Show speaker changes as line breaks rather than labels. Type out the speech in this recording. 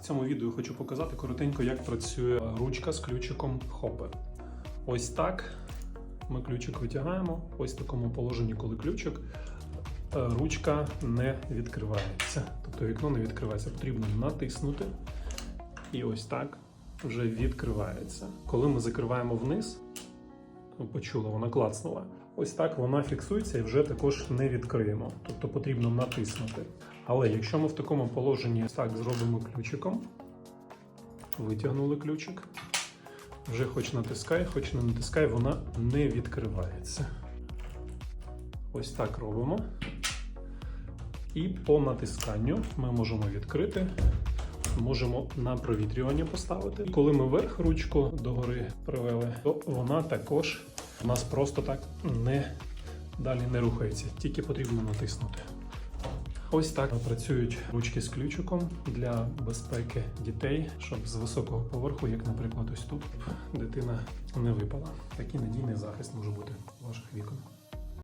В цьому відео хочу показати коротенько, як працює ручка з ключиком Hopper. Ось так ми ключик витягаємо. Ось в такому положенні, коли ключик, е, ручка не відкривається. Тобто вікно не відкривається. Потрібно натиснути. І ось так вже відкривається. Коли ми закриваємо вниз, ви почули, вона клацнула. Ось так вона фіксується і вже також не відкриємо. Тобто потрібно натиснути. Але якщо ми в такому положенні так зробимо ключиком, витягнули ключик, вже хоч натискай, хоч не натискай, вона не відкривається. Ось так робимо. І по натисканню ми можемо відкрити, можемо на провітрювання поставити. І коли ми вверх ручку догори привели, то вона також у нас просто так не далі не рухається, тільки потрібно натиснути. Ось так працюють ручки з ключиком для безпеки дітей, щоб з високого поверху, як, наприклад, ось тут, дитина не випала. Такий надійний захист може бути ваших вікон.